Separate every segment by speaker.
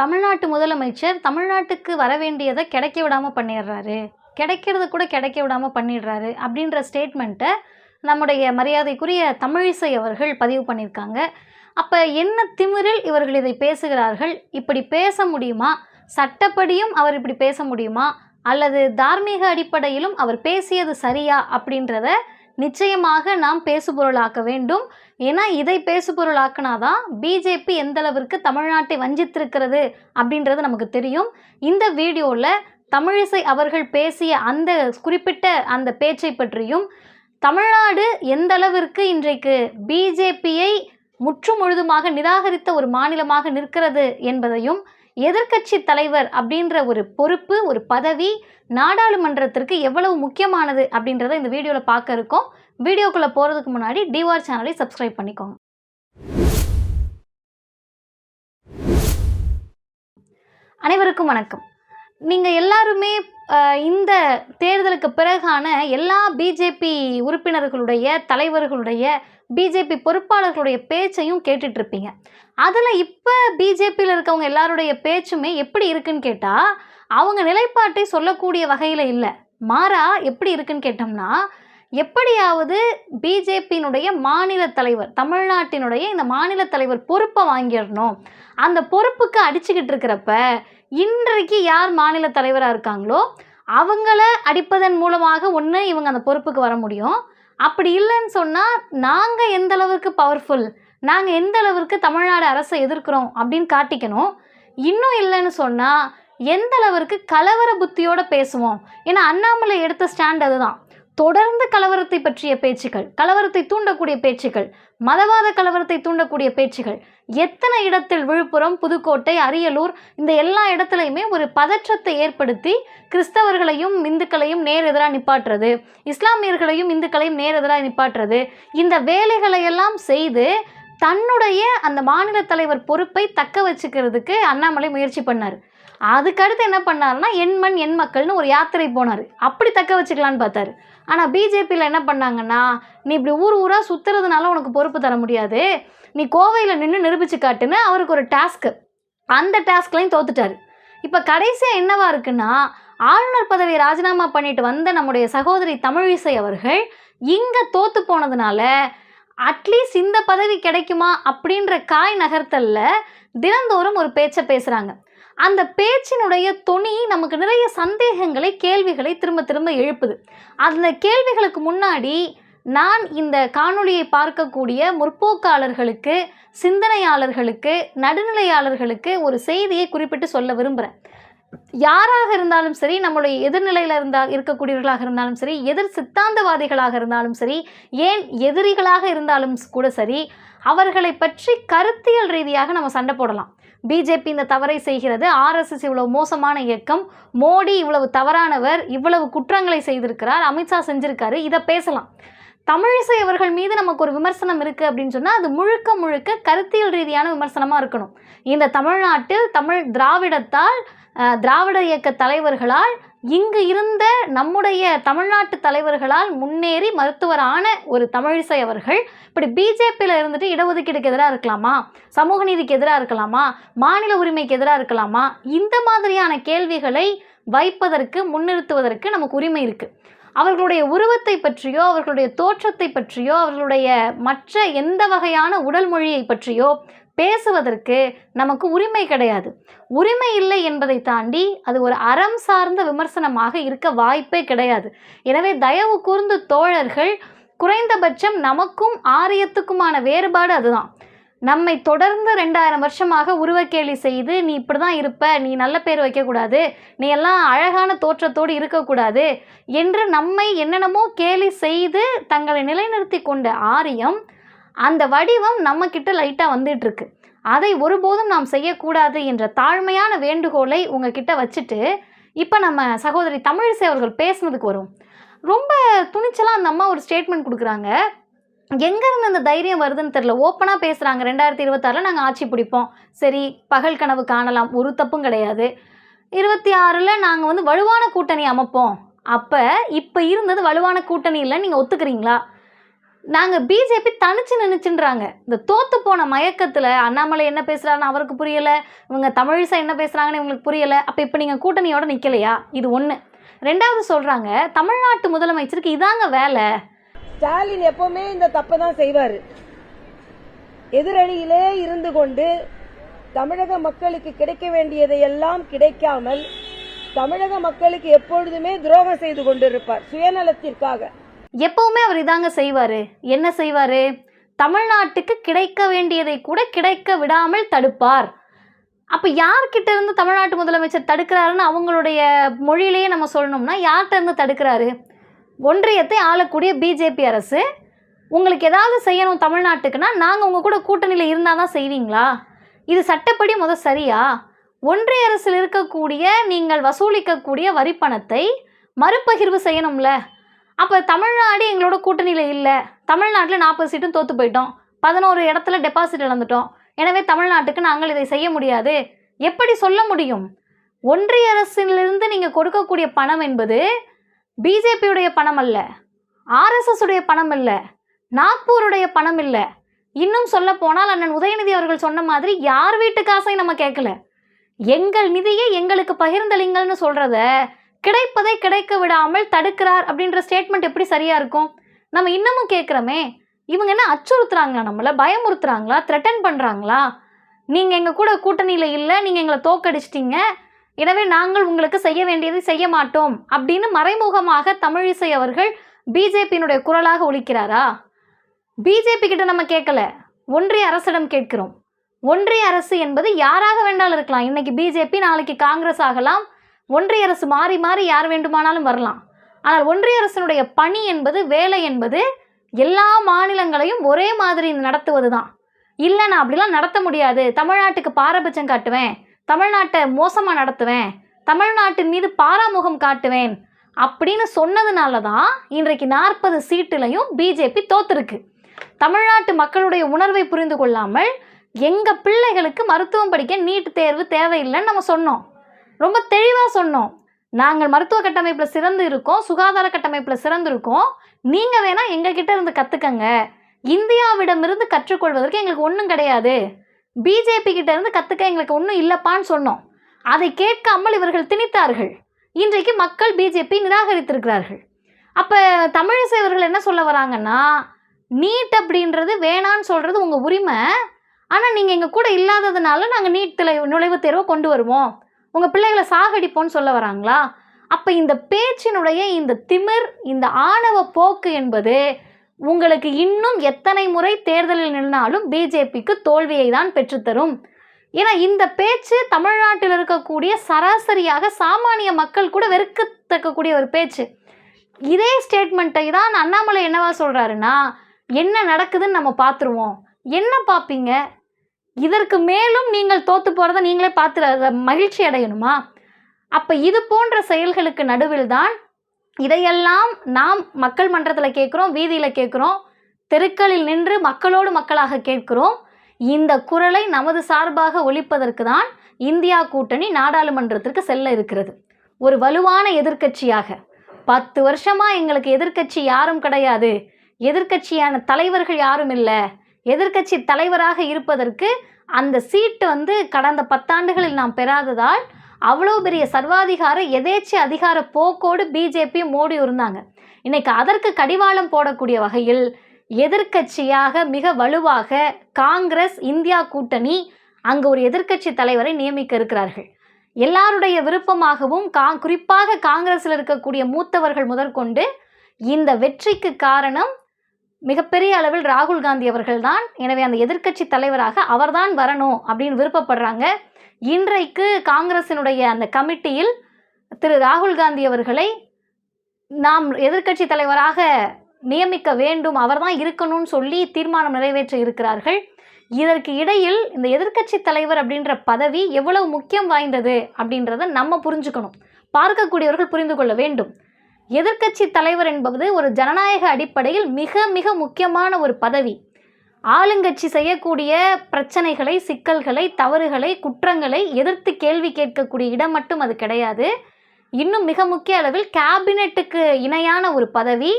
Speaker 1: தமிழ்நாட்டு முதலமைச்சர் தமிழ்நாட்டுக்கு வர வேண்டியதை கிடைக்க விடாமல் பண்ணிடுறாரு. கிடைக்கிறது கூட கிடைக்க விடாமல் பண்ணிடுறாரு அப்படின்ற ஸ்டேட்மெண்ட்டை நம்முடைய மரியாதைக்குரிய தமிழிசை அவர்கள் பதிவு பண்ணியிருக்காங்க. அப்போ என்ன திமிரில் இவர்கள் இதை பேசுகிறார்கள்? இப்படி பேச முடியுமா? சட்டப்படியும் அவர் இப்படி பேச முடியுமா? அல்லது தார்மீக அடிப்படையிலும் அவர் பேசியது சரியா அப்படின்றத நிச்சயமாக நாம் பேசுபொருளாக்க வேண்டும். ஏன்னா இதை பேசுபொருளாக்குனாதான் பிஜேபி எந்த அளவிற்கு தமிழ்நாட்டை வஞ்சித்திருக்கிறது அப்படின்றது நமக்கு தெரியும். இந்த வீடியோவில் தமிழிசை அவர்கள் பேசிய அந்த குறிப்பிட்ட அந்த பேச்சை பற்றியும் தமிழ்நாடு எந்த அளவிற்கு இன்றைக்கு பிஜேபியை முற்று முழுதுமாக நிராகரித்த ஒரு மாநிலமாக நிற்கிறது என்பதையும் எதிர்க்கட்சி தலைவர் அப்படின்ற ஒரு பொறுப்பு ஒரு பதவி நாடாளுமன்றத்திற்கு எவ்வளவு முக்கியமானது அப்படின்றத இந்த வீடியோவில் பார்க்க இருக்கோம். வீடியோக்குள்ளே போகிறதுக்கு முன்னாடி டிவார் சேனலை சப்ஸ்கிரைப் பண்ணிக்கோங்க. அனைவருக்கும் வணக்கம். நீங்கள் எல்லாருமே இந்த தேர்தலுக்கு பிறகான எல்லா பிஜேபி உறுப்பினர்களுடைய தலைவர்களுடைய பிஜேபி பொறுப்பாளர்களுடைய பேச்சையும் கேட்டுட்டு இருப்பீங்க அதில் இப்போ பிஜேபியில் இருக்கவங்க எல்லாருடைய பேச்சுமே எப்படி இருக்குன்னு கேட்டால் அவங்க நிலைப்பாட்டை சொல்லக்கூடிய வகையில் இல்லை. மாறா எப்படி இருக்குன்னு கேட்டோம்னா எப்படியாவது பிஜேபியினுடைய மாநில தலைவர் தமிழ்நாட்டினுடைய இந்த மாநில தலைவர் பொறுப்பை வாங்கிடணும். அந்த பொறுப்புக்கு அடிச்சுக்கிட்டு இருக்கிறப்ப இன்றைக்கு யார் மாநில தலைவராக இருக்காங்களோ அவங்கள அடிப்பதன் மூலமாக ஒன்று இவங்க அந்த பொறுப்புக்கு வர முடியும். அப்படி இல்லைன்னு சொன்னால் நாங்கள் எந்த அளவுக்கு பவர்ஃபுல் நாங்கள் எந்த அளவிற்கு தமிழ்நாடு அரசை எதிர்க்கிறோம் அப்படின்னு காட்டிக்கணும். இன்னும் இல்லைன்னு சொன்னால் எந்த அளவிற்கு கலவர புத்தியோட பேசுவோம். ஏன்னா அண்ணாமலை எடுத்த ஸ்டாண்ட் அதுதான். தொடர்ந்து கலவரத்தை பற்றிய பேச்சுக்கள் கலவரத்தை தூண்டக்கூடிய பேச்சுக்கள் மதவாத கலவரத்தை தூண்டக்கூடிய பேச்சுகள் எத்தனை இடத்தில் விழுப்புரம் புதுக்கோட்டை அரியலூர் இந்த எல்லா இடத்துலையுமே ஒரு பதற்றத்தை ஏற்படுத்தி கிறிஸ்தவர்களையும் இந்துக்களையும் நேர் எதிராக நிப்பாட்டுறது இஸ்லாமியர்களையும் இந்துக்களையும் நேர் எதிராக நிப்பாட்டுறது இந்த வேலைகளை எல்லாம் செய்து தன்னுடைய அந்த மாநில தலைவர் பொறுப்பை தக்க வச்சுக்கிறதுக்கு அண்ணாமலை முயற்சி பண்ணார். அதுக்கடுத்து என்ன பண்ணாருன்னா எண்மண் எண் மக்கள்னு ஒரு யாத்திரை போனார். அப்படி தக்க வச்சுக்கலான்னு பார்த்தாரு. ஆனால் பிஜேபியில் என்ன பண்ணாங்கன்னா நீ இப்படி ஊர் ஊராக சுற்றுறதுனால உனக்கு பொறுப்பு தர முடியாது. நீ கோவையில் நின்று நிரூபித்து காட்டுன்னு அவருக்கு ஒரு டாஸ்க்கு அந்த டாஸ்க்லையும் தோத்துட்டாரு. இப்போ கடைசியாக என்னவா இருக்குன்னா ஆளுநர் பதவியை ராஜினாமா பண்ணிட்டு வந்த நம்முடைய சகோதரி தமிழிசை அவர்கள் இங்கே தோத்து போனதுனால அட்லீஸ்ட் இந்த பதவி கிடைக்குமா? அப்படின்ற காய் நகர்த்தல்ல தினந்தோறும் ஒரு பேச்சை பேசுகிறாங்க அந்த பேச்சினுடைய துணி நமக்கு நிறைய சந்தேகங்களை கேள்விகளை திரும்ப திரும்ப எழுப்புது. அந்த கேள்விகளுக்கு முன்னாடி நான் இந்த காணொளியை பார்க்கக்கூடிய முற்போக்காளர்களுக்கு சிந்தனையாளர்களுக்கு நடுநிலையாளர்களுக்கு ஒரு செய்தியை குறிப்பிட்டு சொல்ல விரும்புகிறேன் யாராக இருந்தாலும் சரி நம்மளுடைய எதிர்நிலையில் இருந்தால் இருக்கக்கூடியவர்களாக இருந்தாலும் சரி எதிர் சித்தாந்தவாதிகளாக இருந்தாலும் சரி ஏன் எதிரிகளாக இருந்தாலும் கூட சரி அவர்களை பற்றி கருத்தியல் ரீதியாக நம்ம சண்டை போடலாம். பிஜேபி இந்த தவறை செய்கிறது. ஆர்எஸ்எஸ் இவ்வளவு மோசமான இயக்கம். மோடி இவ்வளவு தவறானவர். இவ்வளவு குற்றங்களை செய்திருக்கிறார். அமித்ஷா செஞ்சிருக்காரு. இதை பேசலாம். தமிழிசை அவர்கள் மீது நமக்கு ஒரு விமர்சனம் இருக்குது அப்படின்னு சொன்னால் அது முழுக்க முழுக்க கருத்தியல் ரீதியான விமர்சனமாக இருக்கணும். இந்த தமிழ்நாட்டில் தமிழ் திராவிடத்தால் திராவிட இயக்க தலைவர்களால் இங்கு இருந்த நம்முடைய தமிழ்நாட்டு தலைவர்களால் முன்னேறி மருத்துவரான ஒரு தமிழிசை அவர்கள் இப்படி பிஜேபியில் இருந்துட்டு இடஒதுக்கீடுக்கு எதிராக இருக்கலாமா? சமூக நீதிக்கு எதிராக இருக்கலாமா? மாநில உரிமைக்கு எதிராக இருக்கலாமா? இந்த மாதிரியான கேள்விகளை வைப்பதற்கு முன்னிறுத்துவதற்கு நமக்கு உரிமை இருக்குது அவர்களுடைய உருவத்தை பற்றியோ அவர்களுடைய தோற்றத்தை பற்றியோ அவர்களுடைய மற்ற எந்த வகையான உடல் மொழியை பற்றியோ பேசுவதற்கு நமக்கு உரிமை கிடையாது. உரிமை இல்லை என்பதை தாண்டி அது ஒரு அறம் சார்ந்த விமர்சனமாக இருக்க வாய்ப்பே கிடையாது. எனவே தயவு கூர்ந்து தோழர்கள் குறைந்தபட்சம் நமக்கும் ஆரியத்துக்குமான வேறுபாடு அதுதான். நம்மை தொடர்ந்து ரெண்டாயிரம் வருஷமாக உருவக்கேலி செய்து நீ இப்படி தான் இருப்ப நீ நல்ல பேர் வைக்கக்கூடாது நீ எல்லாம் அழகான தோற்றத்தோடு இருக்கக்கூடாது என்று நம்மை என்னென்னமோ கேலி செய்து தங்களை நிலைநிறுத்தி கொண்ட ஆரியம் அந்த வடிவம் நம்மக்கிட்ட லைட்டாக வந்துட்டு அதை ஒருபோதும் நாம் செய்யக்கூடாது என்ற தாழ்மையான வேண்டுகோளை உங்ககிட்ட வச்சுட்டு இப்போ நம்ம சகோதரி தமிழிசை அவர்கள் பேசுனதுக்கு வரும். ரொம்ப துணிச்சலாக அந்த அம்மா ஒரு ஸ்டேட்மெண்ட் கொடுக்குறாங்க. எங்கேருந்து இந்த தைரியம் வருதுன்னு தெரில ஓப்பனாக பேசுகிறாங்க ரெண்டாயிரத்தி இருபத்தாறில் நாங்கள் ஆட்சி பிடிப்போம். சரி பகல் கனவு காணலாம். ஒரு தப்பும் கிடையாது. இருபத்தி ஆறில் நாங்கள் வந்து வலுவான கூட்டணி அமைப்போம். அப்போ இப்போ இருந்தது வலுவான கூட்டணி இல்லை நீங்கள் ஒத்துக்கிறீங்களா? நாங்கள் பிஜேபி தனிச்சு நின்றுச்சுன்றாங்க இந்த தோத்து போன மயக்கத்தில் அண்ணாமலை என்ன பேசுகிறாருன்னு அவருக்கு புரியலை. இவங்க தமிழிசை என்ன பேசுகிறாங்கன்னு இவங்களுக்கு புரியலை. அப்போ இப்போ நீங்கள் கூட்டணியோட நிற்கலையா இது ஒன்று ரெண்டாவது சொல்கிறாங்க தமிழ்நாட்டு முதலமைச்சருக்கு இதாங்க வேலை.
Speaker 2: ஸ்டாலின் எப்பவுமே இந்த தப்பை தான் செய்வார். எதிரணியிலே இருந்து கொண்டு தமிழக மக்களுக்கு கிடைக்க வேண்டியதை எல்லாம் கிடைக்காமல் தமிழக மக்களுக்கு எப்பொழுதுமே துரோகம் செய்து கொண்டிருப்பார் சுயநலத்திற்காக.
Speaker 1: எப்பவுமே அவர் இதாங்க செய்வார். என்ன செய்வார்? தமிழ்நாட்டுக்கு கிடைக்க வேண்டியதை கூட கிடைக்க விடாமல் தடுப்பார். அப்போ யார்கிட்ட இருந்து தமிழ்நாட்டு முதலமைச்சர் தடுக்கிறாருன்னு அவங்களுடைய மொழியிலேயே நம்ம சொல்லணும்னா யார்கிட்ட இருந்து தடுக்கிறாரு? ஒன்றியத்தை ஆளக்கூடிய பிஜேபி அரசு உங்களுக்கு ஏதாவது செய்யணும் தமிழ்நாட்டுக்குன்னா நாங்கள் உங்கள் கூட கூட்டணியில் இருந்தால் தான் செய்வீங்களா? இது சட்டப்படி முத சரியா? ஒன்றிய அரசில் இருக்கக்கூடிய நீங்கள் வசூலிக்கக்கூடிய வரி பணத்தை மறுபகிர்வு செய்யணும்ல. அப்போ தமிழ்நாடு எங்களோட கூட்டணியில் இல்லை. தமிழ்நாட்டில் நாற்பது சீட்டும் தோற்று போயிட்டோம். பதினோரு இடத்துல டெபாசிட் இழந்துட்டோம். எனவே தமிழ்நாட்டுக்கு நாங்கள் இதை செய்ய முடியாது. எப்படி சொல்ல முடியும்? ஒன்றிய அரசிலிருந்து நீங்கள் கொடுக்கக்கூடிய பணம் என்பது பிஜேபியுடைய பணம் அல்ல ஆர்எஸ்எஸ் உடைய பணம் இல்லை நாக்பூருடைய பணம் இல்லை. இன்னும் சொல்ல போனால் அண்ணன் உதயநிதி அவர்கள் சொன்ன மாதிரி யார் வீட்டு காசையும் நம்ம கேட்கல. எங்கள் நிதியை எங்களுக்கு பகிர்ந்தளிங்கள்னு சொல்கிறத கிடைப்பதை கிடைக்க விடாமல் தடுக்கிறார் அப்படின்ற ஸ்டேட்மெண்ட் எப்படி சரியாக இருக்கும்? நம்ம இன்னமும் கேட்குறோமே இவங்க என்ன அச்சுறுத்துறாங்களா நம்மளை? பயமுறுத்துறாங்களா? த்ரெட்டன் பண்ணுறாங்களா நீங்கள் எங்கள் கூட கூட்டணியில் இல்லை நீங்கள் எங்களை தோக்கடிச்சிட்டிங்க எனவே நாங்கள் உங்களுக்கு செய்ய வேண்டியதை செய்ய மாட்டோம் அப்படின்னு மறைமுகமாக தமிழிசை அவர்கள் பிஜேபியினுடைய குரலாக ஒழிக்கிறாரா பிஜேபி கிட்ட நம்ம கேட்கல. ஒன்றிய அரசிடம் கேட்கிறோம். ஒன்றிய அரசு என்பது யாராக வேண்டாலும் இருக்கலாம். இன்னைக்கு பிஜேபி நாளைக்கு காங்கிரஸ் ஆகலாம். ஒன்றிய அரசு மாறி மாறி யார் வேண்டுமானாலும் வரலாம். ஆனால் ஒன்றிய அரசினுடைய பணி என்பது வேலை என்பது எல்லா மாநிலங்களையும் ஒரே மாதிரி நடத்துவது தான் இல்லை நான் அப்படிலாம் நடத்த முடியாது. தமிழ்நாட்டுக்கு பாரபட்சம் காட்டுவேன். தமிழ்நாட்டை மோசமாக நடத்துவேன் தமிழ்நாட்டின் மீது பாராமுகம் காட்டுவேன் அப்படின்னு சொன்னதுனால தான் இன்றைக்கு நாற்பது சீட்டுலையும் பிஜேபி தோத்துருக்கு. தமிழ்நாட்டு மக்களுடைய உணர்வை புரிந்து கொள்ளாமல் எங்கள் பிள்ளைகளுக்கு மருத்துவம் படிக்க நீட் தேர்வு தேவையில்லைன்னு நம்ம சொன்னோம். ரொம்ப தெளிவாக சொன்னோம். நாங்கள் மருத்துவ கட்டமைப்பில் சிறந்து இருக்கோம் சுகாதார கட்டமைப்பில் சிறந்து இருக்கோம். நீங்கள் வேணால் எங்ககிட்ட இருந்து கற்றுக்கங்க இந்தியாவிடமிருந்து கற்றுக்கொள்வதற்கு எங்களுக்கு ஒன்றும் கிடையாது. பிஜேபி கிட்ட இருந்து கற்றுக்க எங்களுக்கு ஒன்றும் இல்லைப்பான்னு சொன்னோம். அதை கேட்காமல் இவர்கள் திணித்தார்கள். இன்றைக்கு மக்கள் பிஜேபி நிராகரித்திருக்கிறார்கள். அப்போ தமிழிசை அவர்கள் என்ன சொல்ல வராங்கன்னா நீட் அப்படின்றது வேணான்னு சொல்கிறது உங்கள் உரிமை. ஆனால் நீங்கள் எங்கள் கூட இல்லாததுனால நாங்கள் நீட் திலை நுழைவுத் தேர்வை கொண்டு வருவோம். உங்கள் பிள்ளைகளை சாகடிப்போம்னு சொல்ல வராங்களா? அப்போ இந்த பேச்சினுடைய இந்த திமிர் இந்த ஆணவ போக்கு என்பது உங்களுக்கு இன்னும் எத்தனை முறை தேர்தலில் நின்றாலும் பிஜேபிக்கு தோல்வியை தான் பெற்றுத்தரும் ஏன்னா இந்த பேச்சு தமிழ்நாட்டில் இருக்கக்கூடிய சராசரியாக சாமானிய மக்கள் கூட வெறுக்கத்தக்கக்கூடிய ஒரு பேச்சு. இதே ஸ்டேட்மெண்ட்டை தான் அண்ணாமலை என்னவா சொல்கிறாருன்னா என்ன நடக்குதுன்னு நம்ம பார்த்துருவோம். என்ன பார்ப்பீங்க? இதற்கு மேலும் நீங்கள் தோத்து போகிறத நீங்களே பார்த்து மகிழ்ச்சி அடையணுமா? அப்போ இது போன்ற செயல்களுக்கு நடுவில் தான் இதையெல்லாம் நாம் மக்கள் மன்றத்தில் கேட்குறோம் வீதியில் கேட்குறோம் தெருக்களில் நின்று மக்களோடு மக்களாக கேட்கிறோம். இந்த குரலை நமது சார்பாக ஒழிப்பதற்கு தான் இந்தியா கூட்டணி நாடாளுமன்றத்திற்கு செல்ல இருக்கிறது. ஒரு வலுவான எதிர்க்கட்சியாக. பத்து வருஷமாக எங்களுக்கு எதிர்க்கட்சி யாரும் கிடையாது. எதிர்க்கட்சியான தலைவர்கள் யாரும் இல்லை. எதிர்க்கட்சி தலைவராக இருப்பதற்கு அந்த சீட்டு வந்து கடந்த பத்தாண்டுகளில் நாம் பெறாததால் அவ்வளோ பெரிய சர்வாதிகார எதேச்சி அதிகார போக்கோடு பிஜேபி மோடி இருந்தாங்க இன்னைக்கு அதற்கு கடிவாளம் போடக்கூடிய வகையில் எதிர்க்கட்சியாக மிக வலுவாக காங்கிரஸ் இந்தியா கூட்டணி அங்கு ஒரு எதிர்க்கட்சி தலைவரை நியமிக்க இருக்கிறார்கள். எல்லாருடைய விருப்பமாகவும் கா குறிப்பாக காங்கிரஸில் இருக்கக்கூடிய மூத்தவர்கள் முதற்கொண்டு இந்த வெற்றிக்கு காரணம் மிகப்பெரிய அளவில் ராகுல் காந்தி அவர்கள்தான் எனவே அந்த எதிர்க்கட்சி தலைவராக அவர்தான் வரணும் அப்படின்னு விருப்பப்படுறாங்க. இன்றைக்கு காங்கிரசினுடைய அந்த கமிட்டியில் திரு ராகுல் காந்தி அவர்களை நாம் எதிர்க்கட்சி தலைவராக நியமிக்க வேண்டும் அவர்தான் இருக்கணும்னு சொல்லி தீர்மானம் நிறைவேற்ற இருக்கிறார்கள். இதற்கு இடையில் இந்த எதிர்க்கட்சி தலைவர் அப்படின்ற பதவி எவ்வளவு முக்கியம் வாய்ந்தது அப்படின்றத நம்ம புரிஞ்சுக்கணும். பார்க்கக்கூடியவர்கள் புரிந்து கொள்ள வேண்டும். எதிர்க்கட்சி தலைவர் என்பது ஒரு ஜனநாயக அடிப்படையில் மிக மிக முக்கியமான ஒரு பதவி. ஆளுங்கட்சி செய்யக்கூடிய பிரச்சனைகளை சிக்கல்களை தவறுகளை குற்றங்களை எதிர்த்து கேள்வி கேட்கக்கூடிய இடம் மட்டும் அது கிடையாது. இன்னும் மிக முக்கிய அளவில் கேபினெட்டுக்கு இணையான ஒரு பதவி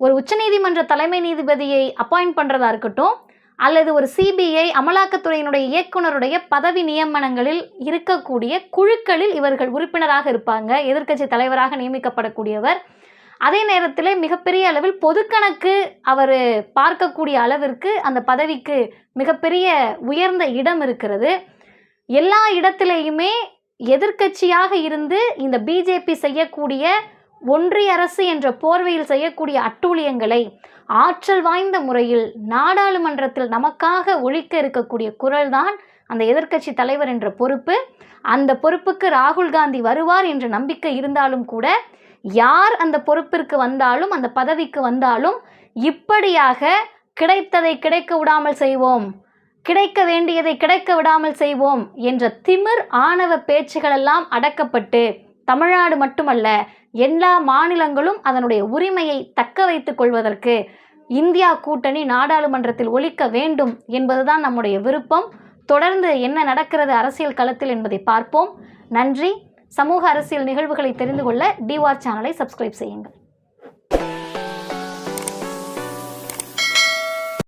Speaker 1: ஒரு உச்சநீதிமன்ற தலைமை நீதிபதியை அப்பாயிண்ட் பண்ணுறதா இருக்கட்டும் அல்லது ஒரு சிபிஐ அமலாக்கத்துறையினுடைய இயக்குனருடைய பதவி நியமனங்களில் இருக்கக்கூடிய குழுக்களில் இவர்கள் உறுப்பினராக இருப்பாங்க எதிர்க்கட்சி தலைவராக நியமிக்கப்படக்கூடியவர். அதே நேரத்தில் மிகப்பெரிய அளவில் பொதுக்கணக்கு அவர் பார்க்கக்கூடிய அளவிற்கு அந்த பதவிக்கு மிகப்பெரிய உயர்ந்த இடம் இருக்கிறது. எல்லா இடத்திலேயுமே எதிர்க்கட்சியாக இருந்து இந்த பிஜேபி செய்யக்கூடிய ஒன்றிய அரசு என்ற போர்வையில் செய்யக்கூடிய அட்டூழியங்களை ஆற்றல் வாய்ந்த முறையில் நாடாளுமன்றத்தில் நமக்காக ஒழிக்க இருக்கக்கூடிய குரல்தான் அந்த எதிர்க்கட்சி தலைவர் என்ற பொறுப்பு. அந்த பொறுப்புக்கு ராகுல் காந்தி வருவார் என்ற நம்பிக்கை இருந்தாலும் கூட யார் அந்த பொறுப்பிற்கு வந்தாலும் அந்த பதவிக்கு வந்தாலும் இப்படியாக கிடைத்ததை கிடைக்க விடாமல் செய்வோம். கிடைக்க வேண்டியதை கிடைக்க விடாமல் செய்வோம் என்ற திமிர் ஆணவ பேச்சுகளெல்லாம் அடக்கப்பட்டு தமிழ்நாடு மட்டுமல்ல எல்லா மாநிலங்களும் அதனுடைய உரிமையை தக்க வைத்துக் கொள்வதற்கு இந்தியா கூட்டணி நாடாளுமன்றத்தில் ஒழிக்க வேண்டும் என்பதுதான் நம்முடைய விருப்பம். தொடர்ந்து என்ன நடக்கிறது அரசியல் களத்தில் என்பதை பார்ப்போம். நன்றி. சமூக அரசியல் நிகழ்வுகளை தெரிந்து கொள்ள டிவார் சேனலை சப்ஸ்கிரைப் செய்யுங்கள்.